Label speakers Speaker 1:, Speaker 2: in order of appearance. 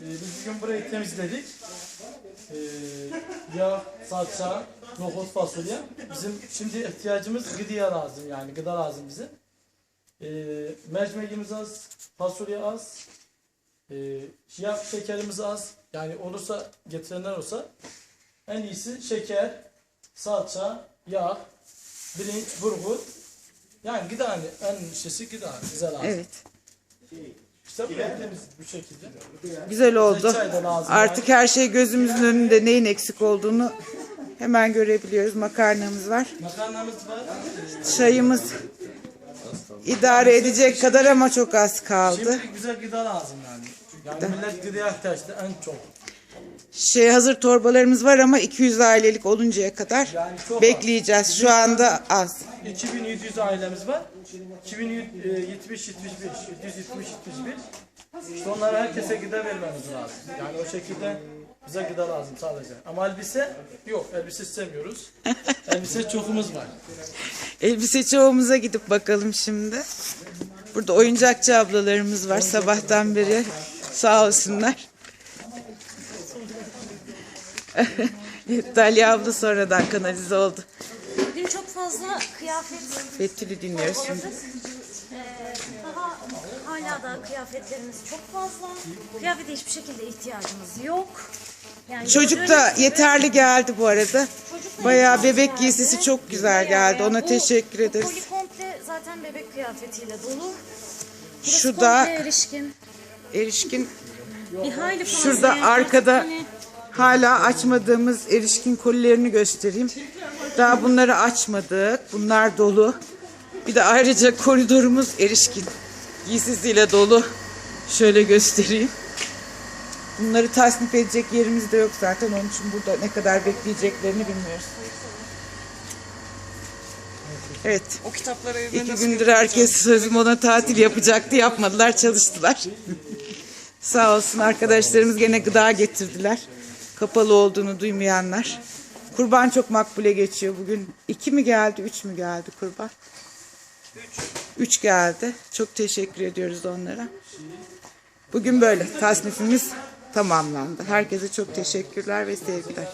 Speaker 1: Ee, biz bugün burayı temizledik. Ee, yağ, salça, nohut, fasulye. Bizim şimdi ihtiyacımız gıdaya lazım yani gıda lazım bize. Ee, mercimeğimiz az, fasulye az, ee, yağ şekerimiz az. Yani olursa getirenler olsa en iyisi şeker, salça, yağ, pirinç, burgut. Yani gıda hani en şeysi gıda bize lazım.
Speaker 2: Evet.
Speaker 1: Burayı temiz şekilde.
Speaker 2: Güzel oldu. Artık her şey gözümüzün önünde neyin eksik olduğunu hemen görebiliyoruz. Makarnamız var.
Speaker 1: Makarnamız var.
Speaker 2: Çayımız idare edecek kadar ama çok az kaldı.
Speaker 1: Şimdi güzel gıda lazım yani. Yani millet gıdaya ihtiyaçta en çok.
Speaker 2: Şey hazır torbalarımız var ama 200 ailelik oluncaya kadar
Speaker 1: Yani çok
Speaker 2: bekleyeceğiz. Şu anda az.
Speaker 1: 2700 ailemiz var. 2170 75 770 71. İşte onlara herkese gıda vermemiz lazım. Yani o şekilde bize gıda lazım sadece. Ama elbise yok. Elbise istemiyoruz. elbise çokumuz var.
Speaker 2: Elbise çoğumuza gidip bakalım şimdi. Burada oyuncakçı ablalarımız var sabahtan beri. Sağ olsunlar. Dalya abla sonradan kanalize oldu.
Speaker 3: Bugün çok fazla kıyafet
Speaker 2: Betül'ü dinliyoruz şimdi.
Speaker 3: Ee, daha hala da kıyafetlerimiz çok fazla. Kıyafete hiçbir şekilde ihtiyacımız yok. Yani
Speaker 2: Çocuk da
Speaker 3: gibi
Speaker 2: yeterli geldi bu arada. Bayağı bebek
Speaker 3: geldi.
Speaker 2: giysisi çok güzel geldi. Ona
Speaker 3: Bu-
Speaker 2: teşekkür
Speaker 3: bu
Speaker 2: ederiz.
Speaker 3: Koli komple zaten bebek kıyafetiyle dolu. Burası
Speaker 2: Şu da-
Speaker 3: erişkin.
Speaker 2: Erişkin
Speaker 3: Bir hayli
Speaker 2: Şurada arkada
Speaker 3: hani
Speaker 2: hala açmadığımız erişkin kolilerini göstereyim. Daha bunları açmadık. Bunlar dolu. Bir de ayrıca koridorumuz erişkin giysisiyle dolu. Şöyle göstereyim. Bunları tasnif edecek yerimiz de yok zaten. Onun için burada ne kadar bekleyeceklerini bilmiyoruz. Evet.
Speaker 4: O kitapları evde
Speaker 2: İki gündür herkes sözüm ona tatil yapacaktı. Yapmadılar, çalıştılar. Sağ olsun arkadaşlarımız gene gıda getirdiler. Kapalı olduğunu duymayanlar. Kurban çok makbule geçiyor bugün. İki mi geldi, üç mü geldi kurban? Üç. Üç geldi. Çok teşekkür ediyoruz onlara. Bugün böyle. Tasnifimiz tamamlandı. Herkese çok teşekkürler ve sevgiler.